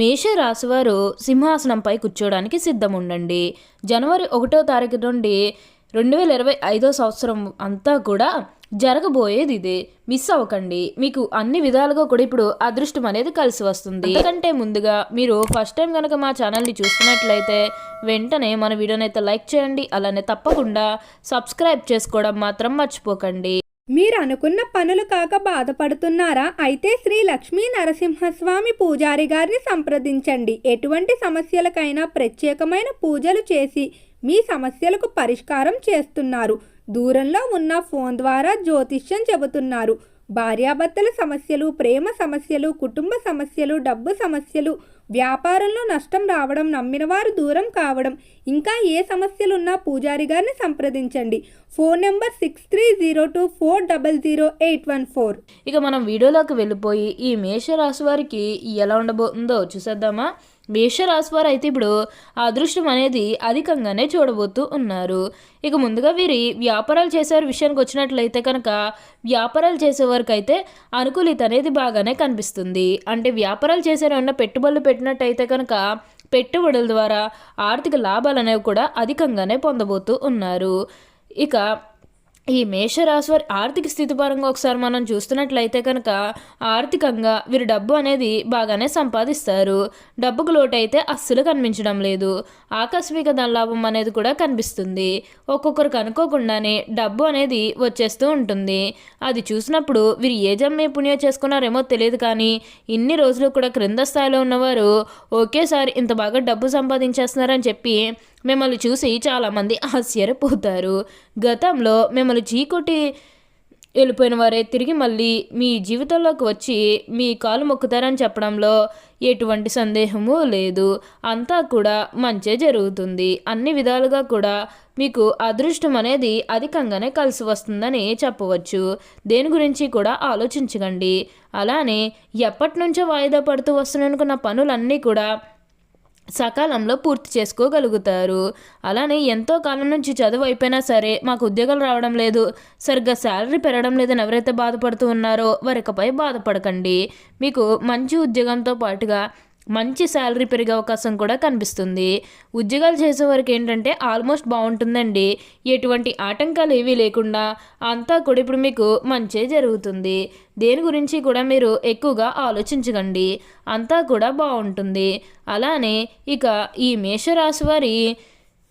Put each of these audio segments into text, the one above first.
మేషరాశివారు సింహాసనంపై కూర్చోడానికి సిద్ధం ఉండండి జనవరి ఒకటో తారీఖు నుండి రెండు వేల ఇరవై ఐదో సంవత్సరం అంతా కూడా జరగబోయేది ఇదే మిస్ అవ్వకండి. మీకు అన్ని విధాలుగా కూడా ఇప్పుడు అదృష్టం అనేది కలిసి వస్తుంది. ఎందుకంటే ముందుగా మీరు ఫస్ట్ టైం కనుక మా ఛానల్ని చూస్తున్నట్లయితే వెంటనే మన వీడియోనైతే లైక్ చేయండి. అలానే తప్పకుండా సబ్స్క్రైబ్ చేసుకోవడం మాత్రం మర్చిపోకండి. మీరు అనుకున్న పనులు కాక బాధపడుతున్నారా? అయితే శ్రీ లక్ష్మీ నరసింహస్వామి పూజారి గారిని సంప్రదించండి. ఎటువంటి సమస్యలకైనా ప్రత్యేకమైన పూజలు చేసి మీ సమస్యలకు పరిష్కారం చేస్తున్నారు. దూరంలో ఉన్న ఫోన్ ద్వారా జ్యోతిష్యం చెబుతున్నారు. భార్యాభర్తల సమస్యలు ప్రేమ సమస్యలు కుటుంబ సమస్యలు డబ్బు సమస్యలు వ్యాపారంలో నష్టం రావడం నమ్మిన వారు దూరం కావడం ఇంకా ఏ సమస్యలున్నా పూజారి గారిని సంప్రదించండి. Phone number six three zero two four double zero eight one four ఇక మనం వీడియోలోకి వెళ్ళిపోయి ఈ మేషరాశి వారికి ఎలా ఉండబోతుందో చూసేద్దామా? మేషరాశి వారు అయితే ఇప్పుడు ఆ అదృష్టం అనేది అధికంగానే చూడబోతూ ఉన్నారు. ఇక ముందుగా వీరి వ్యాపారాలు చేసే విషయానికి వచ్చినట్లయితే కనుక వ్యాపారాలు చేసేవారికి అయితే అనుకూలిత అనేది బాగానే కనిపిస్తుంది. అంటే వ్యాపారాలు చేసేవారు ఉన్న పెట్టుబడులు పెట్టినట్టయితే కనుక పెట్టుబడుల ద్వారా ఆర్థిక లాభాలు అనేవి కూడా అధికంగానే పొందబోతూ ఉన్నారు. ఇక ఈ మేషరాశి వారి ఆర్థిక స్థితి పరంగా ఒకసారి మనం చూస్తున్నట్లయితే కనుక ఆర్థికంగా వీరు డబ్బు అనేది బాగానే సంపాదిస్తారు. డబ్బుకు లోటైతే అస్సలు కనిపించడం లేదు. ఆకస్మిక ధనలాభం అనేది కూడా కనిపిస్తుంది. ఒక్కొక్కరికి అనుకోకుండానే డబ్బు అనేది వచ్చేస్తూ ఉంటుంది. అది చూసినప్పుడు వీరు ఏ జమ్మే పుణ్యం చేసుకున్నారేమో తెలియదు కానీ ఇన్ని రోజులు కూడా క్రింద స్థాయిలో ఉన్నవారు ఒకేసారి ఇంత బాగా డబ్బు సంపాదించేస్తున్నారని చెప్పి మిమ్మల్ని చూసి చాలామంది ఆశ్చర్యపోతారు. గతంలో మిమ్మల్ని చీకొట్టి వెళ్ళిపోయిన వారే తిరిగి మళ్ళీ మీ జీవితంలోకి వచ్చి మీ కాలు మొక్కుతారని చెప్పడంలో ఎటువంటి సందేహము లేదు. అంతా కూడా మంచే జరుగుతుంది. అన్ని విధాలుగా కూడా మీకు అదృష్టం అనేది అధికంగానే కలిసి వస్తుందని చెప్పవచ్చు. దేని గురించి కూడా ఆలోచించకండి. అలానే ఎప్పటి నుంచో వాయిదా పడుతూ వస్తున్ననుకున్న పనులన్నీ కూడా సకాలంలో పూర్తి చేసుకోగలుగుతారు. అలానే ఎంతో కాలం నుంచి చదువు అయిపోయినా సరే మాకు ఉద్యోగాలు రావడం లేదు. సరిగ్గా శాలరీ పెరగడం లేదని ఎవరైతే బాధపడుతూ ఉన్నారో వారికపై బాధపడకండి. మీకు మంచి ఉద్యోగంతో పాటుగా మంచి శాలరీ పెరిగే అవకాశం కూడా కనిపిస్తుంది. ఉద్యోగాలు చేసే వరకు ఏంటంటే ఆల్మోస్ట్ బాగుంటుందండి. ఎటువంటి ఆటంకాలు ఏవీ లేకుండా అంతా కూడా ఇప్పుడు మీకు మంచే జరుగుతుంది. దేని గురించి కూడా మీరు ఎక్కువగా ఆలోచించకండి. అంతా కూడా బాగుంటుంది. అలానే ఇక ఈ మేషరాశి వారి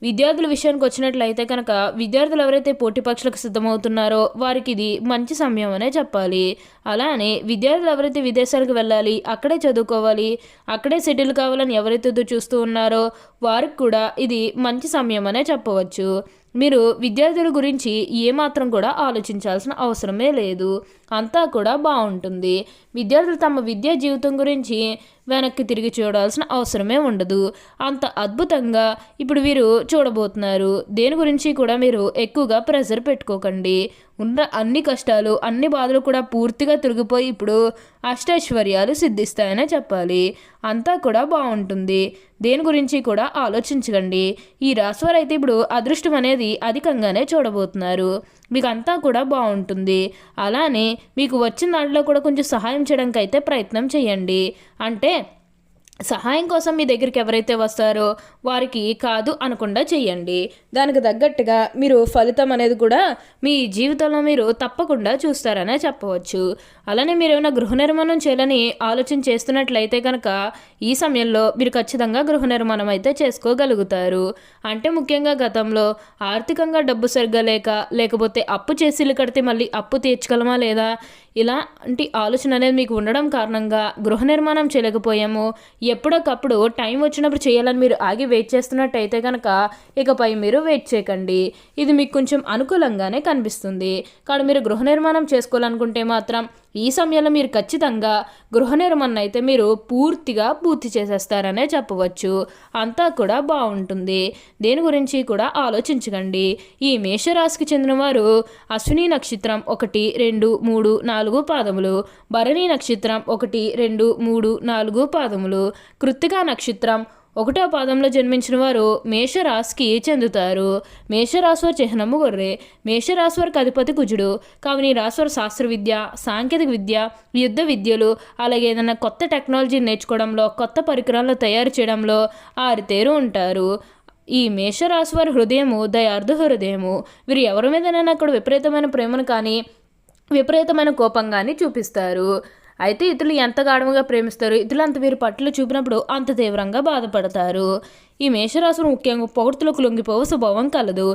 విద్యార్థుల విషయానికి వచ్చినట్లయితే కనుక విద్యార్థులు ఎవరైతే పోటీ పరీక్షలకు సిద్ధమవుతున్నారో వారికి ఇది మంచి సమయం అనే చెప్పాలి. అలానే విద్యార్థులు ఎవరైతే విదేశాలకు వెళ్ళాలి అక్కడే చదువుకోవాలి అక్కడే సెటిల్ కావాలని ఎవరైతే చూస్తూ ఉన్నారో వారికి కూడా ఇది మంచి సమయం అనే చెప్పవచ్చు. మీరు విద్యార్థుల గురించి ఏమాత్రం కూడా ఆలోచించాల్సిన అవసరమే లేదు. అంతా కూడా బాగుంటుంది. విద్యార్థులు తమ విద్యా జీవితం గురించి వెనక్కి తిరిగి చూడాల్సిన అవసరమే ఉండదు. అంత అద్భుతంగా ఇప్పుడు వీరు చూడబోతున్నారు. దేని గురించి కూడా మీరు ఎక్కువగా ప్రెషర్ పెట్టుకోకండి. ఉన్న అన్ని కష్టాలు అన్ని బాధలు కూడా పూర్తిగా తిరిగిపోయి ఇప్పుడు అష్టైశ్వర్యాలు సిద్ధిస్తాయనే చెప్పాలి. అంతా కూడా బాగుంటుంది. దేని గురించి కూడా ఆలోచించకండి. ఈ రాశివారు అయితే ఇప్పుడు అదృష్టం అనేది అధికంగానే చూడబోతున్నారు. మీకు అంతా కూడా బాగుంటుంది. అలానే మీకు వచ్చిన దాంట్లో కూడా కొంచెం సహాయం చేయడానికి అయితే ప్రయత్నం చేయండి. అంటే సహాయం కోసం మీ దగ్గరికి ఎవరైతే వస్తారో వారికి కాదు అనకుండా చేయండి. దానికి తగ్గట్టుగా మీరు ఫలితం అనేది కూడా మీ జీవితంలో మీరు తప్పకుండా చూస్తారనే చెప్పవచ్చు. అలానే మీరు ఏమైనా గృహ నిర్మాణం చేయాలని ఆలోచన చేస్తున్నట్లయితే కనుక ఈ సమయంలో మీరు ఖచ్చితంగా గృహ నిర్మాణం అయితే చేసుకోగలుగుతారు. అంటే ముఖ్యంగా గతంలో ఆర్థికంగా డబ్బు సరిగ్గా లేక లేకపోతే అప్పు చేసి కడితే మళ్ళీ అప్పు తీర్చగలమా లేదా? ఇలాంటి ఆలోచన అనేది మీకు ఉండడం కారణంగా గృహ నిర్మాణం చేయలేకపోయాము. ఎప్పటికప్పుడు టైం వచ్చినప్పుడు చేయాలని మీరు ఆగి వెయిట్ చేస్తున్నట్టయితే కనుక ఇకపై మీరు వెయిట్ చేయకండి. ఇది మీకు కొంచెం అనుకూలంగానే కనిపిస్తుంది. కానీ మీరు గృహ నిర్మాణం చేసుకోవాలనుకుంటే మాత్రం ఈ సమయంలో మీరు ఖచ్చితంగా గృహ నిర్మాణం అయితే మీరు పూర్తిగా పూర్తి చేసేస్తారనే చెప్పవచ్చు. అంతా కూడా బాగుంటుంది. దేని గురించి కూడా ఆలోచించకండి. ఈ మేషరాశికి చెందిన వారు అశ్విని నక్షత్రం ఒకటి రెండు మూడు నాలుగు పాదములు భరణి నక్షత్రం ఒకటి రెండు మూడు నాలుగు పాదములు కృత్తికా నక్షత్రం ఒకటో పాదంలో జన్మించిన వారు మేషరాశికి చెందుతారు. మేషరాశి వారి చిహ్నము గొర్రె మేషరాశివారికి అధిపతి కుజుడు కావున ఈ రాశి శాస్త్ర విద్య సాంకేతిక విద్య యుద్ధ విద్యలు అలాగే ఏదైనా కొత్త టెక్నాలజీ నేర్చుకోవడంలో కొత్త పరికరాలను తయారు చేయడంలో ఆరితేరు ఉంటారు. ఈ మేషరాశి వారి హృదయము దయార్థ హృదయము. వీరు ఎవరి మీదనైనా అక్కడ విపరీతమైన ప్రేమను కానీ విపరీతమైన కోపం కానీ చూపిస్తారు. అయితే ఇతరులు ఎంత గాఢంగా ప్రేమిస్తారు ఇతరులు అంత వీరి పట్ల చూపినప్పుడు అంత తీవ్రంగా బాధపడతారు. ఈ మేషరాశులు ముఖ్యంగా పొగడ్తలకు లొంగిపోవ స్వభావం కలదు.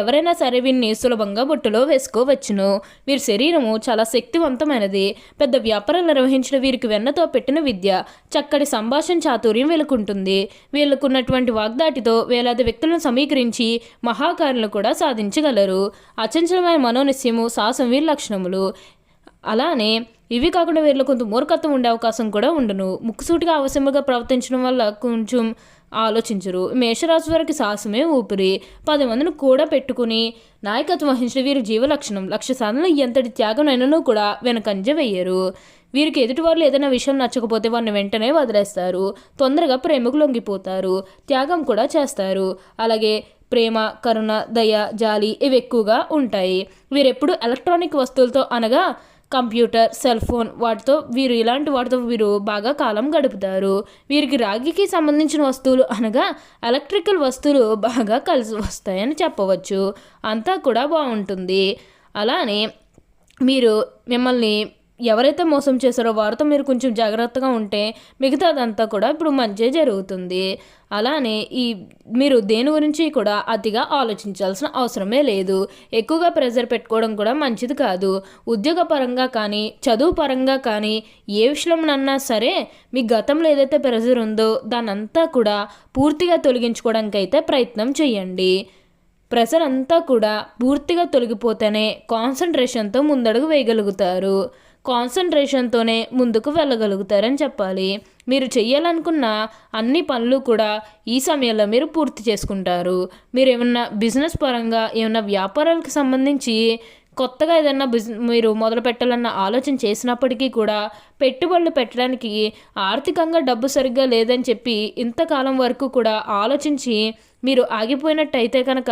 ఎవరైనా సరే వీరిని సులభంగా బొట్టులో వేసుకోవచ్చును. వీరి శరీరము చాలా శక్తివంతమైనది. పెద్ద వ్యాపారాలు నిర్వహించిన వీరికి వెన్నతో పెట్టిన విద్య చక్కటి సంభాషణ చాతుర్యం వీళ్ళకుంటుంది. వీళ్ళకున్నటువంటి వాగ్దాటితో వేలాది వ్యక్తులను సమీకరించి మహాకారులు కూడా సాధించగలరు. అచంచలమైన మనోనిశ్యము సాహసం వీరి లక్షణములు. అలానే ఇవి కాకుండా వీరిలో కొంత మూర్ఖత్వం ఉండే అవకాశం కూడా ఉండను. ముక్కుసూటిగా అవసరంగా ప్రవర్తించడం వల్ల కొంచెం ఆలోచించరు. మేషరాశి వారికి సాహసమే ఊపిరి. పది మందిని కూడా పెట్టుకుని నాయకత్వం వహించిన వీరి జీవ లక్షణం లక్ష్య సాధనలో ఎంతటి త్యాగమైనను కూడా వెనకంజ వేయరు. వీరికి ఎదుటి వాళ్ళు ఏదైనా విషయం నచ్చకపోతే వారిని వెంటనే వదిలేస్తారు. తొందరగా ప్రేమకు లొంగిపోతారు. త్యాగం కూడా చేస్తారు. అలాగే ప్రేమ కరుణ దయ జాలి ఇవి ఎక్కువగా ఉంటాయి. వీరెప్పుడు ఎలక్ట్రానిక్ వస్తువులతో అనగా కంప్యూటర్ సెల్ ఫోన్ వాటితో వీరు ఇలాంటి వాటితో వీరు బాగా కాలం గడుపుతారు. వీరికి రాగికి సంబంధించిన వస్తువులు అనగా ఎలక్ట్రికల్ వస్తువులు బాగా కలిసి వస్తాయని చెప్పవచ్చు. అంతా కూడా బాగుంటుంది. అలానే మీరు మిమ్మల్ని ఎవరైతే మోసం చేశారో వారితో మీరు కొంచెం జాగ్రత్తగా ఉంటే మిగతాదంతా కూడా ఇప్పుడు మంచిగా జరుగుతుంది. అలానే ఈ మీరు దేని గురించి కూడా అతిగా ఆలోచించాల్సిన అవసరమే లేదు. ఎక్కువగా ప్రెజర్ పెట్టుకోవడం కూడా మంచిది కాదు. ఉద్యోగ పరంగా కానీ చదువు పరంగా కానీ ఏ విషయంలోనన్నా సరే మీ గతంలో ఏదైతే ప్రెజర్ ఉందో దానంతా కూడా పూర్తిగా తొలగించుకోవడానికి అయితే ప్రయత్నం చేయండి. ప్రెషర్ అంతా కూడా పూర్తిగా తొలగిపోతేనే కాన్సన్ట్రేషన్తో ముందడుగు వేయగలుగుతారు. కాన్సన్ట్రేషన్తోనే ముందుకు వెళ్ళగలుగుతారని చెప్పాలి. మీరు చేయాలనుకున్న అన్ని పనులు కూడా ఈ సమయంలో మీరు పూర్తి చేసుకుంటారు. మీరు ఏమన్నా బిజినెస్ పరంగా ఏమన్నా వ్యాపారాలకు సంబంధించి కొత్తగా ఏదైనా బిజ్ మీరు మొదలు పెట్టాలన్న ఆలోచన చేసినప్పటికీ కూడా పెట్టుబడులు పెట్టడానికి ఆర్థికంగా డబ్బు సరిగ్గా లేదని చెప్పి ఇంతకాలం వరకు కూడా ఆలోచించి మీరు ఆగిపోయినట్టయితే కనుక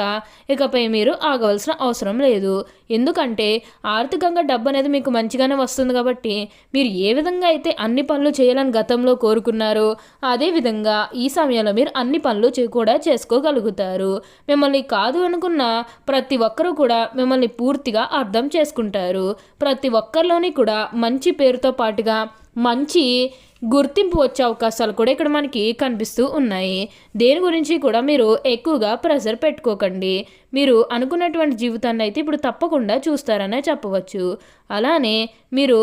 ఇకపై మీరు ఆగవలసిన అవసరం లేదు. ఎందుకంటే ఆర్థికంగా డబ్బు అనేది మీకు మంచిగానే వస్తుంది కాబట్టి మీరు ఏ విధంగా అయితే అన్ని పనులు చేయాలని గతంలో కోరుకున్నారో అదే విధంగా ఈ సమయంలో మీరు అన్ని పనులు కూడా చేసుకోగలుగుతారు. మిమ్మల్ని కాదు అనుకున్న ప్రతి ఒక్కరూ కూడా మిమ్మల్ని పూర్తిగా అర్థం చేసుకుంటారు. ప్రతి ఒక్కరిలోని కూడా మంచి పేరుతో పాటుగా మంచి గుర్తింపు వచ్చే అవకాశాలు కూడా ఇక్కడ మనకి కనిపిస్తూ ఉన్నాయి. దేని గురించి కూడా మీరు ఎక్కువగా ప్రెషర్ పెట్టుకోకండి. మీరు అనుకున్నటువంటి జీవితాన్ని అయితే ఇప్పుడు తప్పకుండా చూస్తారనే చెప్పవచ్చు. అలానే మీరు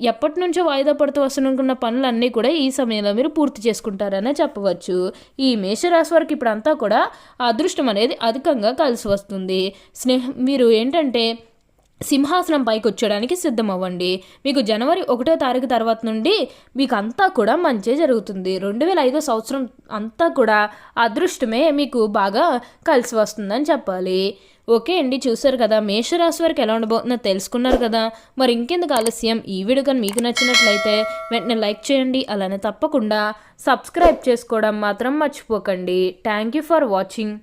ఎప్పటి నుంచో వాయిదా పడుతూ వస్తునుకున్న పనులన్నీ కూడా ఈ సమయంలో మీరు పూర్తి చేసుకుంటారనే చెప్పవచ్చు. ఈ మేషరాశి వారికి ఇప్పుడంతా కూడా అదృష్టం అనేది అధికంగా కలిసి వస్తుంది. స్నేహ మీరు ఏంటంటే సింహాసనం పైకి వచ్చేయడానికి సిద్ధమవ్వండి. మీకు జనవరి ఒకటో తారీఖు తర్వాత నుండి మీకు అంతా కూడా మంచి జరుగుతుంది. రెండు వేల ఐదో సంవత్సరం అంతా కూడా అదృష్టమే మీకు బాగా కలిసి వస్తుందని చెప్పాలి. ఓకే అండి చూసారు కదా మేషరాశి వారికి ఎలా ఉండబోతుందో తెలుసుకున్నారు కదా. మరి ఇంకెందుకు ఆలస్యం? ఈ వీడియో కానీ మీకు నచ్చినట్లయితే వెంటనే లైక్ చేయండి అలానే తప్పకుండా సబ్స్క్రైబ్ చేసుకోవడం మాత్రం మర్చిపోకండి. Thank you for watching.